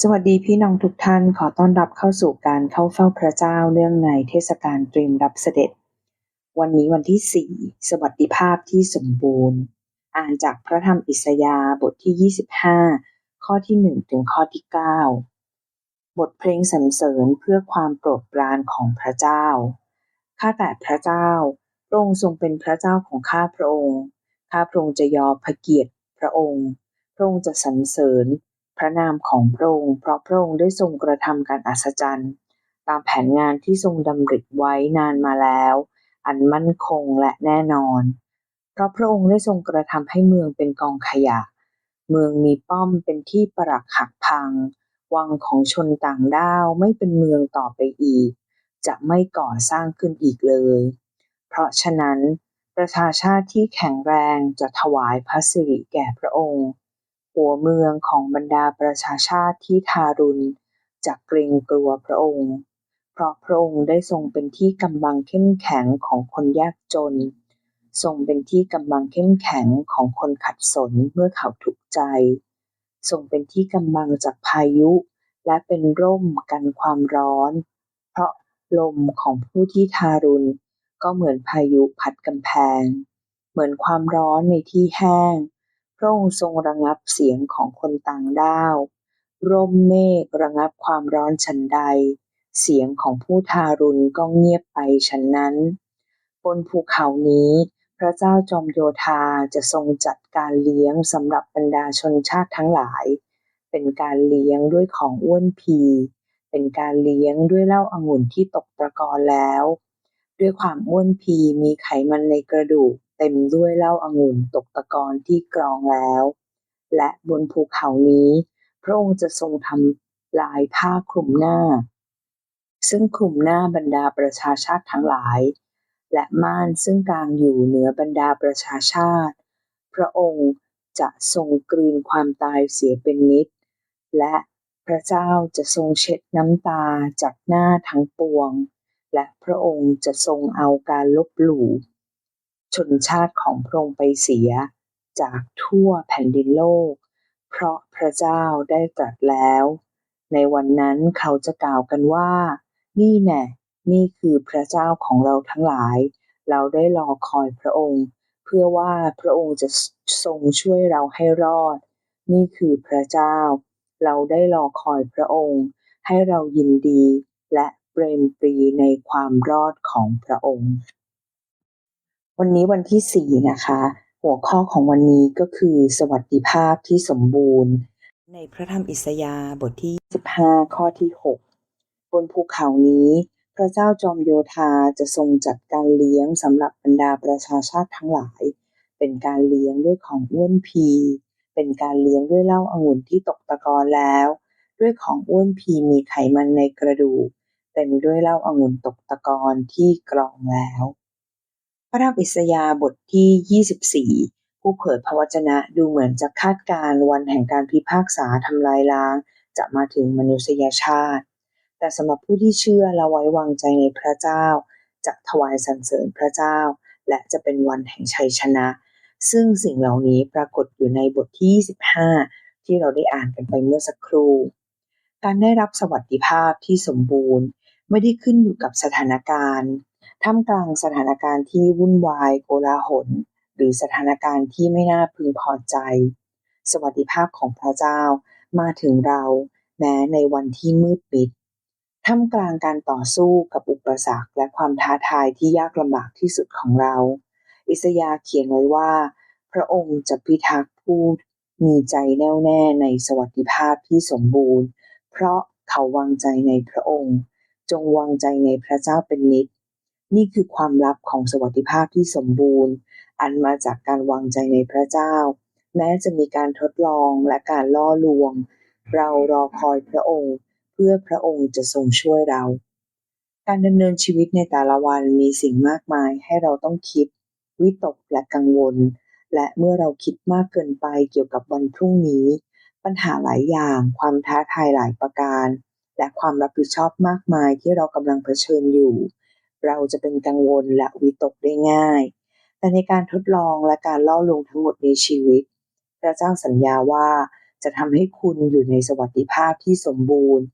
สวัสดีพี่น้องทุกท่านขอต้อนรับเข้าสู่การเข้าเฝ้าพระเจ้าเนื่องในเทศกาลเตรียมรับเสด็จ วันนี้วันที่ 4 สวัสดิภาพที่สมบูรณ์ อ่านจากพระธรรมอิสยาห์บทที่ 25 ข้อที่ 1 ถึงข้อที่ 9 บทเพลงสรรเสริญเพื่อความโปรดปรานของพระเจ้า ข้าแต่พระเจ้าพระองค์ทรงเป็นพระเจ้าของข้าพระองค์ ข้าพระองค์จะยอพระเกียรติพระองค์ พระองค์จะสรรเสริญ พระนามของพระองค์เพราะพระองค์ได้ทรงกระทำการอัศจรรย์ ตามแผนงานที่ทรงดำริไว้นานมาแล้ว อันมั่นคงและแน่นอน เพราะพระองค์ได้ทรงกระทำให้เมืองเป็นกองขยะ เมืองมีป้อมเป็นที่ปรักหักพัง วังของชนต่างด้าวไม่เป็นเมืองต่อไปอีก จะไม่ก่อสร้างขึ้นอีกเลย เพราะฉะนั้นประชาชาติที่แข็งแรงจะถวายพระสิริแก่พระองค์ หัวเมืองของบรรดาประชาชาติที่ทารุณจะเกรงกลัวพระองค์ เพราะพระองค์ได้ทรงเป็นที่กำบังเข้มแข็งของคนยากจน ทรงเป็นที่กำบังเข้มแข็งของคนขัดสนเมื่อเขาทุกข์ใจ ทรงเป็นที่กำบังจากพายุ และเป็นร่มกันความร้อน เพราะลมของผู้ที่ทารุณก็เหมือนพายุพัดกำแพง เหมือนความร้อนในที่แห้ง พระองค์ทรงระงับเสียงของคนต่างด้าว ร่มเมฆระงับความร้อนฉันใด เสียงของผู้ทารุณก็เงียบไปฉันนั้น บนภูเขานี้ พระเจ้าจอมโยธาจะทรงจัดการเลี้ยงสำหรับบรรดาชนชาติทั้งหลาย เป็นการเลี้ยงด้วยของอ้วนพี เป็นการเลี้ยงด้วยเหล้าองุ่นที่ตกตะกอนแล้ว ด้วยความอ้วนพีมีไขมันในกระดูก เต็มด้วยเหล้าองุ่นตกตะกอนที่กรองแล้ว และบนภูเขานี้ พระองค์จะทรงทำลายผ้าคลุมหน้า ซึ่งคลุมหน้าบรรดาประชาชาติทั้งหลาย และม่านซึ่งกางอยู่เหนือบรรดาประชาชาติ พระองค์จะทรงกลืนความตายเสียเป็นนิด และพระเจ้าจะทรงเช็ดน้ำตาจากหน้าทั้งปวง และพระองค์จะทรงเอาการลบหลู่ ชนชาติของพระองค์ไปเสียจากทั่วแผ่นดินโลก เพราะพระเจ้าได้ตรัสแล้ว ในวันนั้นเขาจะกล่าวกันว่า นี่แน่นี่คือพระเจ้าของเราทั้งหลาย เราได้รอคอยพระองค์ เพื่อว่าพระองค์จะทรงช่วยเราให้รอด นี่คือพระเจ้า เราได้รอคอยพระองค์ ให้เรายินดีและเปรมปรีในความรอดของพระองค์ วันนี้วันที่ 4 นะคะ หัวข้อของวันนี้ก็คือสวัสดิภาพที่สมบูรณ์ ในพระธรรมอิสยาห์บทที่ 15 ข้อที่ 6 บนภูเขานี้ พระเจ้าจอมโยธาจะทรงจัดการเลี้ยงสำหรับบรรดาประชาชาติทั้งหลาย เป็นการเลี้ยงด้วยของอ้วนพี เป็นการเลี้ยงด้วยเหล้าองุ่นที่ตกตะกอนแล้ว ด้วยของอ้วนพีมีไขมันในกระดูกเต็มด้วยเหล้าองุ่นตกตะกอนที่กรองแล้ว ระธรรมอิสยาบทที่ 24 ผู้เผยพระวจนะดูเหมือนจะคาดการณ์วันแห่งการพิพากษาทำลายล้าง จะมาถึงมนุษยชาติ แต่สำหรับผู้ที่เชื่อและไว้วางใจในพระเจ้า จะถวายสรรเสริญพระเจ้า และจะเป็นวันแห่งชัยชนะ ซึ่งสิ่งเหล่านี้ปรากฏอยู่ในบทที่ 25 ที่เราได้อ่านกันไปเมื่อสักครู่ การได้รับสวัสดิภาพที่สมบูรณ์ ไม่ได้ขึ้นอยู่กับสถานการณ์ ท่ามกลางสถานการณ์ที่วุ่นวายโกลาหล หรือสถานการณ์ที่ไม่น่าพึงพอใจ สวัสดิภาพของพระเจ้ามาถึงเราแม้ในวันที่มืดมิดท่ามกลางการต่อสู้กับอุปสรรคและความท้าทายที่ยากลำบากที่สุดของเรา อิสยาห์เขียนไว้ว่า พระองค์จะพิทักษ์ผู้มีใจแน่วแน่ในสวัสดิภาพที่สมบูรณ์ เพราะเขาวางใจในพระองค์ จงวางใจในพระเจ้าเป็นนิจ นี่คือความลับของสวัสดิภาพที่สมบูรณ์ อันมาจากการวางใจในพระเจ้า แม้จะมีการทดลองและการล่อลวง เรารอคอยพระองค์ เพื่อพระองค์จะทรงช่วยเรา การดำเนินชีวิตในแต่ละวันมีสิ่งมากมายให้เราต้องคิด วิตกและกังวล และเมื่อเราคิดมากเกินไปเกี่ยวกับวันพรุ่งนี้ ปัญหาหลายอย่าง ความท้าทายหลายประการ และความรับผิดชอบมากมายที่เรากำลังเผชิญอยู่ เราจะเป็นกังวลและวิตกได้ง่าย แต่ในการทดลองและการล่อลวงทั้งหมดในชีวิต พระเจ้าสัญญาว่าจะทำให้คุณอยู่ในสวัสดิภาพที่สมบูรณ์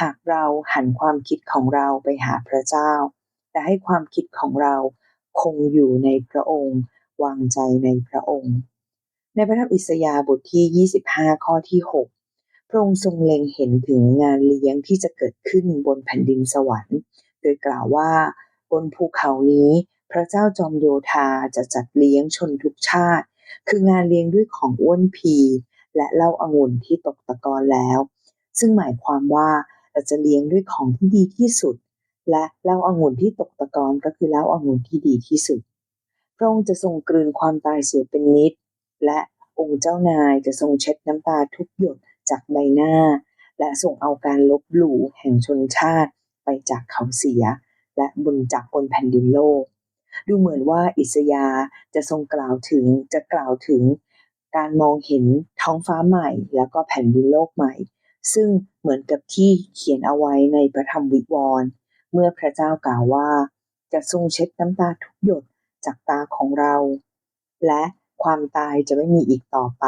หากเราหันความคิดของเราไปหาพระเจ้า และให้ความคิดของเราคงอยู่ในพระองค์ วางใจในพระองค์ ในพระธรรมอิสยาห์บทที่ 25 ข้อที่ 6 พระองค์ทรงเล็งเห็นถึงงานเลี้ยงที่จะเกิดขึ้นบนแผ่นดินสวรรค์ โดยกล่าวว่า บนภูเขานี้ พระเจ้าจอมโยธาจะจัดเลี้ยงชนทุกชาติ คืองานเลี้ยงด้วยของอ้วนพี และเหล้าอางุ่นที่ตกตะกอนแล้ว ซึ่งหมายความว่าเราจะเลี้ยงด้วยของที่ดีที่สุด และเหล้าอางุ่นที่ตกตะกอนก็คือเหล้าอางุ่นที่ดีที่สุด พระองค์จะทรงกลืนความตายเสียเป็นนิด และองค์เจ้านายจะทรงเช็ดน้ำตาทุกหยดจากใบหน้า และส่งเอาการลบหลู่แห่งชนชาติไปจากเขาเสีย และบนจากบนแผ่นดินโลก ดูเหมือนว่าอิสยาจะทรงกล่าวถึงจะกล่าวถึงการมองเห็นท้องฟ้าใหม่ แล้วก็แผ่นดินโลกใหม่ ซึ่งเหมือนกับที่เขียนเอาไว้ในพระธรรมวิวรณ์เมื่อพระเจ้ากล่าวว่า จะทรงเช็ดน้ำตาทุกหยดจากตาของเรา และความตายจะไม่มีอีกต่อไป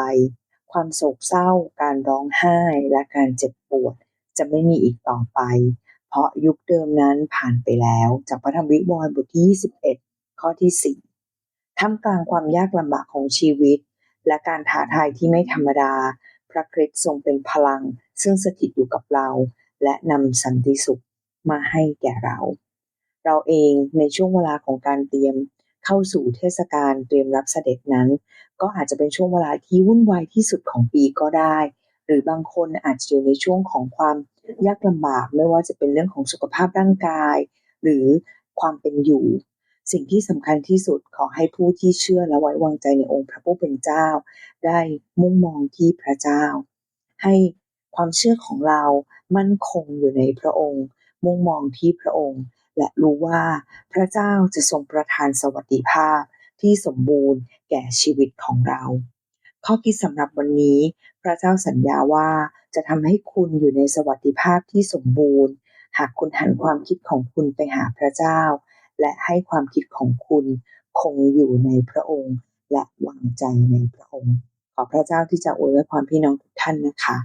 ความโศกเศร้า การร้องไห้และการเจ็บปวด จะไม่มีอีกต่อไป เพราะยุคเดิมนั้นผ่านไปแล้ว จากพระธรรมวิวรณ์บทที่ 21 ข้อที่ 4 ท่ามกลางความยากลำบากของชีวิต และการท้าทายที่ไม่ธรรมดา พระคริสต์ทรงเป็นพลัง ซึ่งสถิตอยู่กับเรา และนำสันติสุขมาให้แก่เรา เราเองในช่วงเวลาของการเตรียมเข้าสู่เทศกาลเตรียมรับเสด็จนั้น ก็อาจจะเป็นช่วงเวลาที่วุ่นวายที่สุดของปีก็ได้ หรือบางคนอาจจะอยู่ในช่วงของความ ยากลำบากไม่ว่าจะเป็นเรื่องของสุขภาพร่างกาย หรือความเป็นอยู่ สิ่งที่สำคัญที่สุดขอให้ผู้ที่เชื่อและไว้วางใจในองค์พระผู้เป็นเจ้า ได้มุ่งมองที่พระเจ้า ให้ความเชื่อของเรามั่นคงอยู่ในพระองค์ มุ่งมองที่พระองค์ และรู้ว่าพระเจ้าจะทรงประทานสวัสดิภาพที่สมบูรณ์แก่ชีวิตของเรา ข้อคิดสำหรับวันนี้ พระเจ้าสัญญาว่า จะทำให้คุณอยู่ในสวัสดิภาพที่สมบูรณ์ หากคุณหันความคิดของคุณไปหาพระเจ้า และให้ความคิดของคุณคงอยู่ในพระองค์ และวางใจในพระองค์ ขอพระเจ้าที่จะอวยพรพี่น้องทุกท่านนะคะ